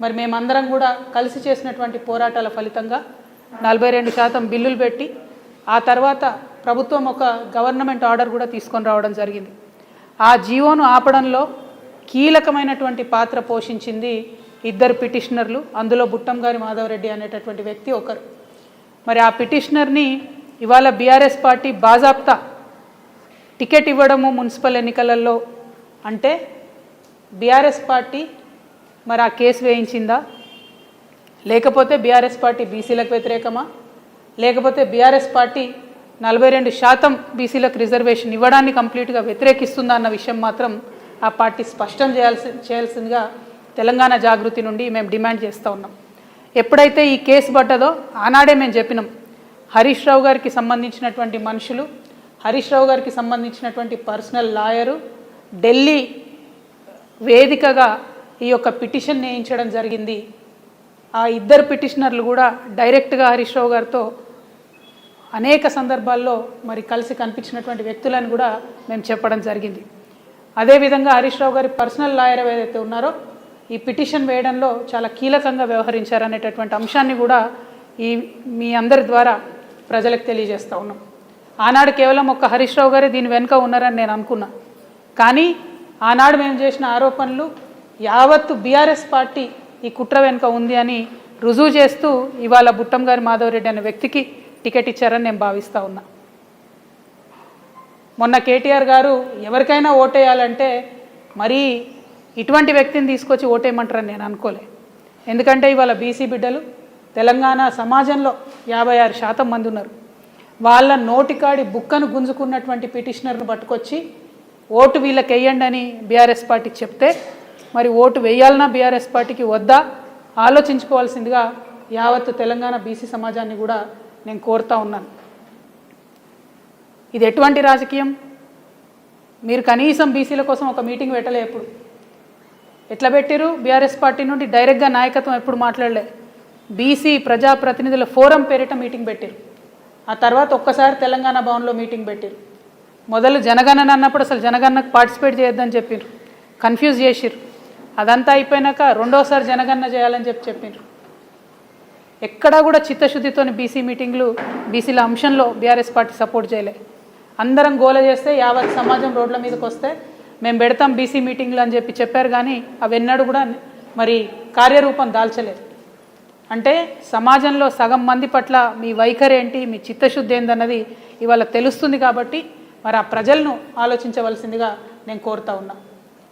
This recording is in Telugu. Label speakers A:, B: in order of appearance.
A: మరి మేమందరం కూడా కలిసి చేసినటువంటి పోరాటాల ఫలితంగా నలభై రెండు శాతం బిల్లులు పెట్టి ఆ తర్వాత ప్రభుత్వం ఒక గవర్నమెంట్ ఆర్డర్ కూడా తీసుకొని రావడం జరిగింది. ఆ జీవోను ఆపడంలో కీలకమైనటువంటి పాత్ర పోషించింది ఇద్దరు పిటిషనర్లు అందులో బుట్టంగారి మాధవరెడ్డి అనేటటువంటి వ్యక్తి ఒకరు. మరి ఆ పిటిషనర్ని ఇవాళ బీఆర్ఎస్ పార్టీ బాజాబ్తా టికెట్ ఇవ్వడము మున్సిపల్ ఎన్నికలలో అంటే బీఆర్ఎస్ పార్టీ మరి ఆ కేసు వేయించిందా? లేకపోతే బీఆర్ఎస్ పార్టీ బీసీలకు వ్యతిరేకమా? లేకపోతే బీఆర్ఎస్ పార్టీ నలభై రెండు శాతం బీసీలకు రిజర్వేషన్ ఇవ్వడాన్ని కంప్లీట్గా వ్యతిరేకిస్తుందా అన్న విషయం మాత్రం ఆ పార్టీ స్పష్టం చేయాల్సి చేయాల్సిందిగా తెలంగాణ జాగృతి నుండి మేము డిమాండ్ చేస్తూ ఉన్నాం. ఎప్పుడైతే ఈ కేసు పడ్డదో ఆనాడే మేము చెప్పినాం. హరీష్ రావు గారికి సంబంధించినటువంటి మనుషులు హరీష్ రావు గారికి సంబంధించినటువంటి పర్సనల్ లాయరు ఢిల్లీ వేదికగా ఈ యొక్క పిటిషన్ వేయించడం జరిగింది. ఆ ఇద్దరు పిటిషనర్లు కూడా డైరెక్ట్గా హరీష్ రావు గారితో అనేక సందర్భాల్లో మరి కలిసి కనిపించినటువంటి వ్యక్తులను కూడా మేము చెప్పడం జరిగింది. అదేవిధంగా హరీష్ రావు గారి పర్సనల్ లాయర్ ఏదైతే ఉన్నారో ఈ పిటిషన్ వేయడంలో చాలా కీలకంగా వ్యవహరించారనేటటువంటి అంశాన్ని కూడా ఈ మీ అందరి ద్వారా ప్రజలకు తెలియజేస్తూ ఉన్నాం. ఆనాడు కేవలం ఒక హరీష్ రావు గారే దీని వెనుక ఉన్నారని నేను అనుకున్నా. కానీ ఆనాడు మేము చేసిన ఆరోపణలు యావత్తు బీఆర్ఎస్ పార్టీ ఈ కుట్ర వెనుక ఉంది అని రుజువు చేస్తూ ఇవాళ బుట్టంగారి మాధవరెడ్డి అనే వ్యక్తికి టికెట్ ఇచ్చారని నేను భావిస్తూ ఉన్నా. మొన్న కేటీఆర్ గారు ఎవరికైనా ఓటేయాలంటే మరీ ఇటువంటి వ్యక్తిని తీసుకొచ్చి ఓటేయమంటారని నేను అనుకోలే. ఎందుకంటే ఇవాళ బీసీ బిడ్డలు తెలంగాణ సమాజంలో యాభై ఆరు శాతం మంది ఉన్నారు. వాళ్ళ నోటికాడి బుక్కను గుంజుకున్నటువంటి పిటిషనర్ను పట్టుకొచ్చి ఓటు వీళ్ళకి వేయండి అని బీఆర్ఎస్ పార్టీకి చెప్తే మరి ఓటు వేయాలన్నా బీఆర్ఎస్ పార్టీకి వద్దా? ఆలోచించుకోవాల్సిందిగా యావత్తు తెలంగాణ బీసీ సమాజాన్ని కూడా నేను కోరుతా ఉన్నాను. ఇది ఎటువంటి రాజకీయం? మీరు కనీసం బీసీల కోసం ఒక మీటింగ్ పెట్టలే ఎప్పుడు? ఎట్లా పెట్టారు బీఆర్ఎస్ పార్టీ నుండి డైరెక్ట్గా నాయకత్వం ఎప్పుడు మాట్లాడలే. బీసీ ప్రజాప్రతినిధుల ఫోరం పేరిట మీటింగ్ పెట్టారు ఆ తర్వాత ఒక్కసారి తెలంగాణ భవన్లో మీటింగ్ పెట్టారు మొదలు జనగణన అన్నప్పుడు అసలు జనగణనకు పార్టిసిపేట్ చేయొద్దని చెప్పారు కన్ఫ్యూజ్ చేసిర్రు. అదంతా అయిపోయినాక రెండోసారి జనగణన చేయాలని చెప్పి చెప్పారు ఎక్కడా కూడా చిత్తశుద్ధితోని బీసీ మీటింగ్లు బీసీల అంశంలో బీఆర్ఎస్ పార్టీ సపోర్ట్ చేయలే. అందరం గోల చేస్తే యావత్ సమాజం రోడ్ల మీదకి వస్తే మేము పెడతాం బీసీ మీటింగ్లు అని చెప్పి చెప్పారు కానీ అవి ఎన్నడూ కూడా మరి కార్యరూపం దాల్చలేదు. అంటే సమాజంలో సగం మంది పట్ల మీ వైఖరి ఏంటి మీ చిత్తశుద్ధి ఏందన్నది ఇవాళ తెలుస్తుంది కాబట్టి మరి ఆ ప్రజలను ఆలోచించవలసిందిగా నేను కోరుతా ఉన్నా.